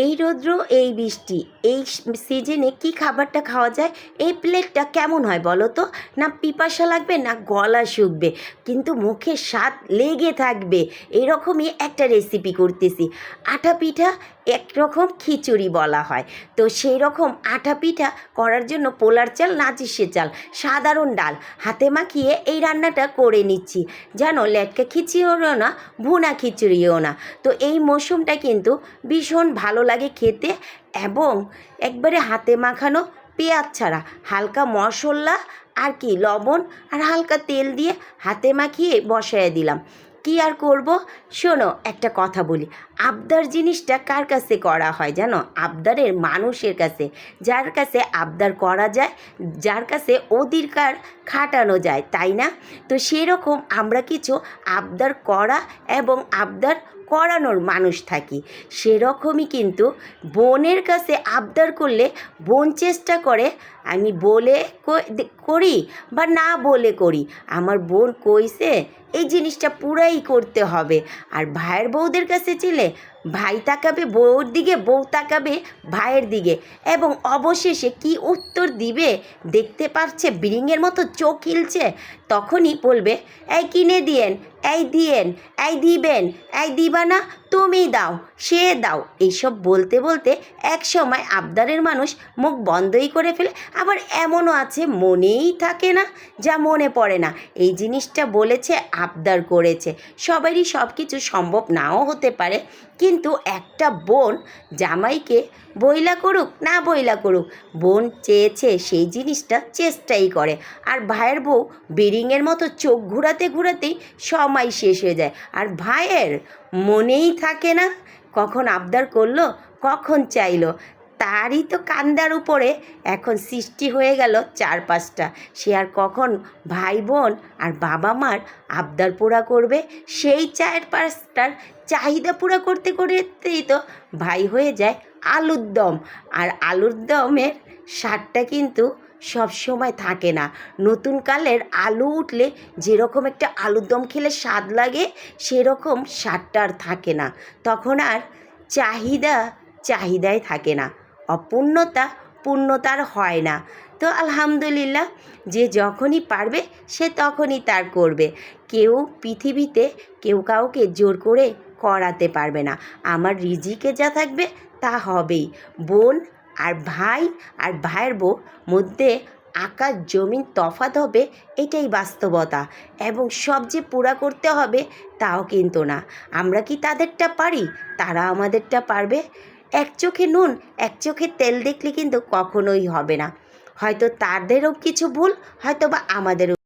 এই রৌদ্র, এই বৃষ্টি, এই সিজনে কি খাবারটা খাওয়া যায়? এই প্লেটটা কেমন হয় বলো তো? না পিপাসা লাগবে, না গলা শুকবে, কিন্তু মুখে স্বাদ লেগে থাকবে। এরকমই একটা রেসিপি করতেছি। আটা পিঠা একরকম খিচুড়ি বলা হয়। তো সেই রকম আটা পিঠা করার জন্য পোলার চাল নাচিসে চাল, সাধারণ ডাল। হাতে মাখিয়ে এই রান্নাটা করে নিচ্ছি। যেন লেটকা খিচুড়িও না, ভুনা খিচুড়িও না। তো এই মৌসুমটা কিন্তু ভীষণ ভালো লাগে খেতে এবং একবারে হাতে মাখানো পেঁয়াজ ছাড়া হালকা মশলা আর কি, লবণ আর হালকা তেল দিয়ে হাতে মাখিয়ে বসায় দিলাম। কি আর করব? শোনো, একটা কথা বলি। আবদার জিনিসটা কার কাছে করা হয় জানো? আবদারের মানুষের কাছে। যার কাছে আবদার করা যায়, যার কাছে অধিকার খাটানো যায়, তাই না? তো সেরকম আমরা কিছু আবদার করা এবং আবদার করানোর মানুষ থাকি। সেরকমই কিন্তু বোনের কাছে আবদার করলে বোন চেষ্টা করে আমি বলে করি বা না বলে করি। আমার বোন কইছে, এই জিনিসটা পুরাই করতে হবে। আর ভাইয়ের বউদের কাছে ছিলে ভাই তাকাবে বউর দিকে, বউ তাকাবে ভাইয়ের দিকে। এবং অবশেষে কি উত্তর দিবে, দেখতে পাচ্ছে বিরিংয়ের মতো চোখ হিলছে। তখনই বলবে, এই কিনে দিয়েন, এই দিয়েন, এই দিবেন, এই দিবা না, তুমি দাও, সে দাও। এইসব বলতে বলতে এক সময় আবদারের মানুষ মুখ বন্ধই করে ফেলে আবার এমনও আছে মনেই থাকে না যা মনে পড়ে না। এই জিনিসটা বলেছে, আবদার করেছে। সবারই সব কিছু সম্ভব নাও হতে পারে। কিন্তু একটা বোন জামাইকে বইলা করুক, না বইলা করুক, বোন চেয়েছে সেই জিনিসটা চেষ্টাই করে। আর ভাইয়ের বউ বেরিংয়ের মতো চোখ ঘুরাতে ঘুরাতেই সময় শেষ হয়ে যায়। আর ভাইয়ের মনেই থাকে না কখন আবদার করল, কখন চাইলো। তারই তো কান্দার উপরে এখন সৃষ্টি হয়ে গেল চার পাঁচটা সে আর কখন ভাই বোন আর বাবা মার আবদার পুরা করবে, সেই চার পাঁচটার চাহিদা পুরা করতে করতেই তো ভাই হয়ে যায় আলুর দম। আর আলুর দমের স্বাদটা কিন্তু সব সময় থাকে না। নতুন কালের আলু উঠলে যেরকম একটা আলুর দম খেলে স্বাদ লাগে, সেরকম স্বাদটা আর থাকে না। তখন আর চাহিদা, চাহিদাই থাকে না। অপূর্ণতা পূর্ণতার হয় না। তো আলহামদুলিল্লাহ, যে যখনই পারবে, সে তখনই তার করবে। কেউ পৃথিবীতে কেউ কাউকে জোর করে করাতে পারবে না। আমার রিজিকে যা থাকবে, তা হবেই। বোন আর ভাই আর ভাইয়ের বউ মধ্যে আকাশ জমিন তফাত হবে, এটাই বাস্তবতা। এবং সব যে পুরা করতে হবে, তাও কিন্তু না। আমরা কি তাদেরটা পারি? তারা আমাদেরটা পারবে? এক চোখে নুন, এক চোখে তেল দেখলে কিন্তু কখনোই হবে না। হয়তো তাদেরও কিছু ভুল হয়তো বা আমাদেরও